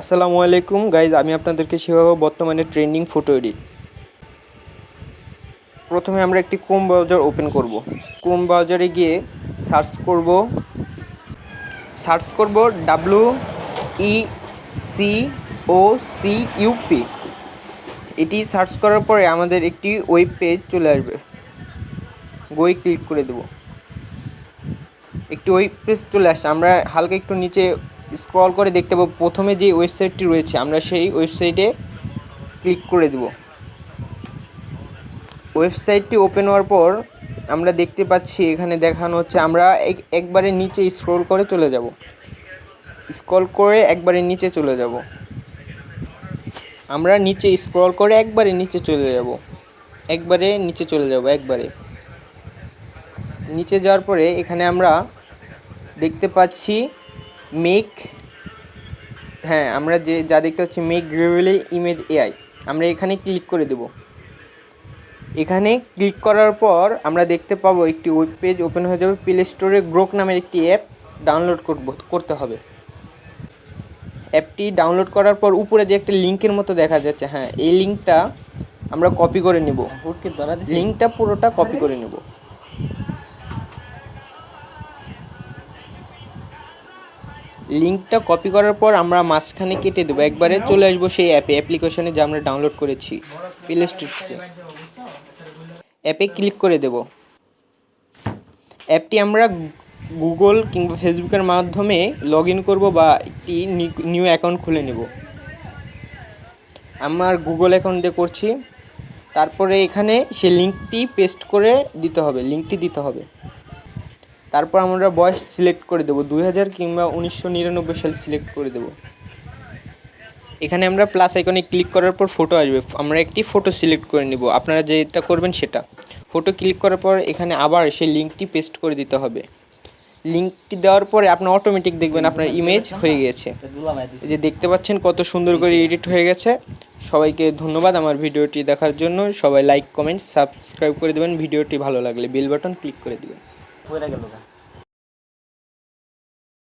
আসসালামু আলাইকুম। গাইজ আমি আপনাদেরকে শেখাবো বর্তমানে ট্রেন্ডিং ফটো এডিট প্রথমে আমরা একটি ক্রোম ব্রাউজার ওপেন করব। ক্রোম ব্রাউজারে গিয়ে সার্চ করব। সার্চ করব W E C O C UP এটি সার্চ করার পরে আমাদের একটি ওয়েব পেজ চলে আসবে। বই ক্লিক করে দেব। একটি ওয়েব পেজ চলে আসছে আমরা হালকা একটু নিচে স্ক্রল করে দেখতে পাবো। প্রথমে যে ওয়েবসাইটটি রয়েছে, আমরা সেই ওয়েবসাইটে ক্লিক করে দেব। ওয়েবসাইটটি ওপেন হওয়ার পর আমরা দেখতে পাচ্ছি, এখানে দেখানো হচ্ছে, আমরা এক- একবারে নিচে স্ক্রল করে চলে যাব। স্ক্রল করে একবারে নিচে চলে যাব। আমরা নিচে স্ক্রল করে একবারে নিচে চলে যাব। একবারে নিচে চলে যাব, একবারে। নিচে যাওয়ার পরে এখানে আমরা দেখতে পাচ্ছি মেক হ্যাঁ আমরা যে যা দেখতে পাচ্ছি মেক গ্রেভেলি ইমেজ এআই। আমরা এখানে ক্লিক করে দেব। এখানে ক্লিক করার পর আমরা দেখতে পাবো একটি ওয়েব পেজ ওপেন হয়ে যাবে। প্লে স্টোরে গ্রোক নামের একটি অ্যাপ ডাউনলোড করব করতে হবে। অ্যাপটি ডাউনলোড করার পর উপরে যে একটা লিঙ্কের মতো দেখা যাচ্ছে হ্যাঁ এই লিঙ্কটা আমরা কপি করে নেব। হুটকে লিঙ্কটা পুরোটা কপি করে নেব। লিঙ্কটা কপি করার পর আমরা মাঝখানে কেটে দেবো। একবারে চলে আসব সেই অ্যাপে, অ্যাপ্লিকেশনে যা আমরা ডাউনলোড করেছি প্লে স্টোর অ্যাপে ক্লিক করে দেব। অ্যাপটি আমরা গুগল কিংবা ফেসবুকের মাধ্যমে লগ ইন করব বা একটি নিউ অ্যাকাউন্ট খুলে নেব। আমার গুগল অ্যাকাউন্ট দিয়ে করছি। তারপরে এখানে সে লিঙ্কটি পেস্ট করে দিতে হবে লিঙ্কটি দিতে হবে। তারপর আমরা বয়স সিলেক্ট করে দেবো। দুই হাজার কিংবা উনিশশো নিরানব্বই সাল সিলেক্ট করে দেবো। এখানে আমরা প্লাস আইকনে ক্লিক করার পর ফটো আসবে। আমরা একটি ফটো সিলেক্ট করে নেব। আপনারা যেটা করবেন সেটা। ফটো ক্লিক করার পর এখানে আবার সেই লিঙ্কটি পেস্ট করে দিতে হবে। লিঙ্কটি দেওয়ার পরে আপনার অটোমেটিক দেখবেন আপনার ইমেজ হয়ে গেছে। যে দেখতে পাচ্ছেন কত সুন্দর করে এডিট হয়ে গেছে। সবাইকে ধন্যবাদ আমার ভিডিওটি দেখার জন্য। সবাই লাইক কমেন্ট সাবস্ক্রাইব করে দেবেন। ভিডিওটি ভালো লাগলে বেল বাটন ক্লিক করে দেবেন। पूरा गल होगा